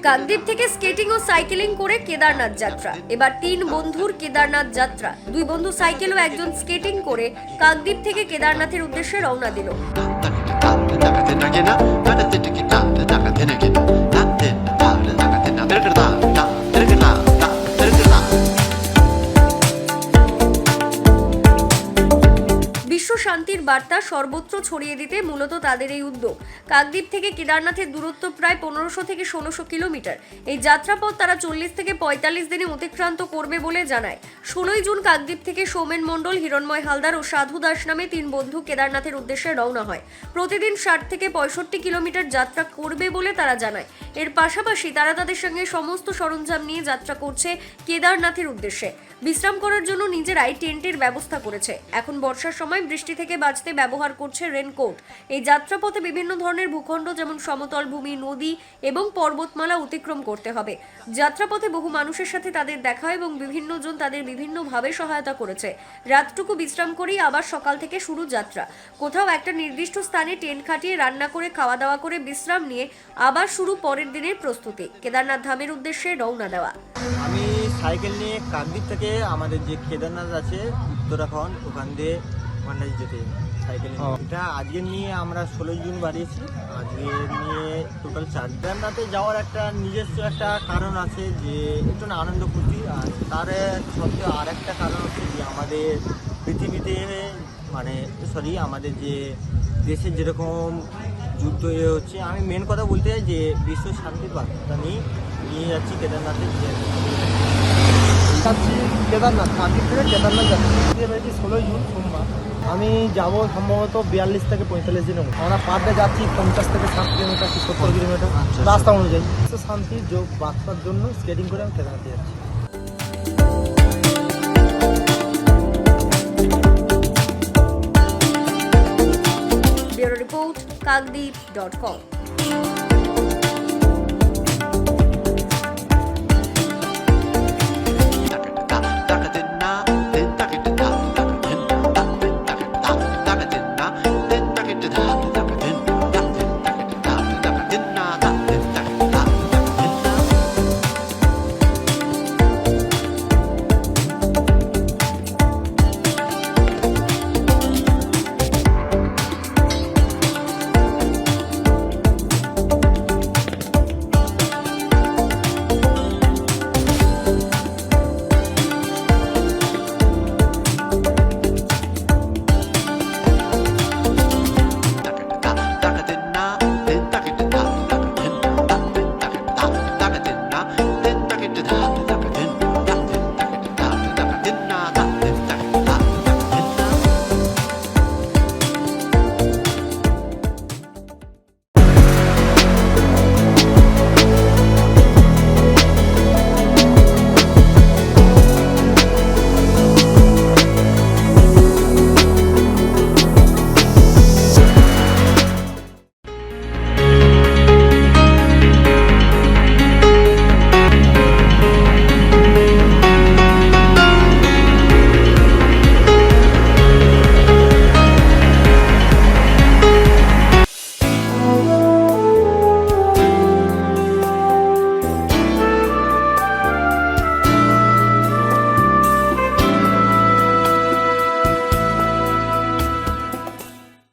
কাকদ্বীপ থেকে স্কেটিং ও সাইকেলিং করে কেদারনাথ যাত্রা এবার তিন বন্ধুর কেদারনাথ যাত্রা দুই বন্ধু সাইকেল ও একজন স্কেটিং করে কাকদ্বীপ থেকে কেদারনাথের উদ্দেশ্যে রওনা দিল বিশ্ব শান্তির বার্তা সর্বত্র ছড়িয়ে দিতে মূলত তাদের এই উদ্যোগ। কাকদ্বীপ থেকে কেদারনাথের দূরত্ব প্রায় পনেরোশো থেকে ষোলোশো কিলোমিটার। এই যাত্রাপথ তারা চল্লিশ থেকে পঁয়তাল্লিশ দিনে অতিক্রান্ত করবে বলে জানায়। ষোলোই জুন কাকদ্বীপ থেকে সৌমেন মণ্ডল, হিরণময় হালদার ও সাধু দাস নামে তিন বন্ধু কেদারনাথের উদ্দেশ্যে রওনা হয়। প্রতিদিন ষাট থেকে পঁয়ষট্টি কিলোমিটার যাত্রা করবে বলে তারা জানায়। এর পাশাপাশি তারা তাদের সঙ্গে সমস্ত সরঞ্জাম নিয়ে যাত্রা করছে কেদারনাথের উদ্দেশ্যে। বিশ্রাম করার জন্য নিজেরাই টেন্টের ব্যবস্থা করেছে। এখন বর্ষার সময় বৃষ্টি থেকে বাঁচতে ব্যবহার করছে রেনকোট। এই যাত্রাপথে বিভিন্ন ধরনের ভূখণ্ড যেমন সমতল ভূমি, নদী এবং পর্বতমালা অতিক্রম করতে হবে। যাত্রাপথে বহু মানুষের সাথে তাদের দেখা এবং বিভিন্ন জন তাদের বিভিন্নভাবে সহায়তা করেছে। রাতটুকু বিশ্রাম করেই আবার সকাল থেকে শুরু যাত্রা। কোথাও একটা নির্দিষ্ট স্থানে টেন্ট খাটিয়ে রান্না করে খাওয়া দাওয়া করে বিশ্রাম নিয়ে আবার শুরু পরের দিনের প্রস্তুতি। কেদারনাথ ধামের উদ্দেশ্যে রওনা দেওয়া। আমি সাইকেল নিয়ে কাকদ্বীপ থেকে আমাদের যে কেদারনাথ আছে উত্তরাখণ্ড ওখান দিয়ে ওখানটা যেতে সাইকেল এটা আজকে নিয়ে আমরা ষোলোই জুন বাড়িয়েছি। আজকে নিয়ে টোটাল চার কেদারনাথে যাওয়ার একটা নিজস্ব একটা কারণ আছে যে একটু না আনন্দ ফুর্তি আর তার সত্ত্বেও আর একটা কারণ হচ্ছে যে আমাদের পৃথিবীতে মানে সরি আমাদের যে দেশে যেরকম যুদ্ধ এ হচ্ছে আমি মেন কথা বলতে চাই যে বিশ্ব শান্তির বার্তা নিয়ে নিয়ে যাচ্ছি কেদারনাথে। যাচ্ছি কেদারনাথ কাকদ্বীপ থেকে কেদারনাথ যাচ্ছি। দিয়ে বেরিয়েছি ষোলোই জুন সোমবার। আমি যাব সম্ভবত বিয়াল্লিশ থেকে পঁয়তাল্লিশ দিনের মতো আমরা পার ডে যাচ্ছি পঞ্চাশ থেকে ষাট কিলোমিটার কি সত্তর কিলোমিটার। আচ্ছা। রাস্তা অনুযায়ী। তো শান্তির যোগ বার্তার জন্য স্কেটিং করে আমি কেদারনাথে যাচ্ছি। Kakdwip dot com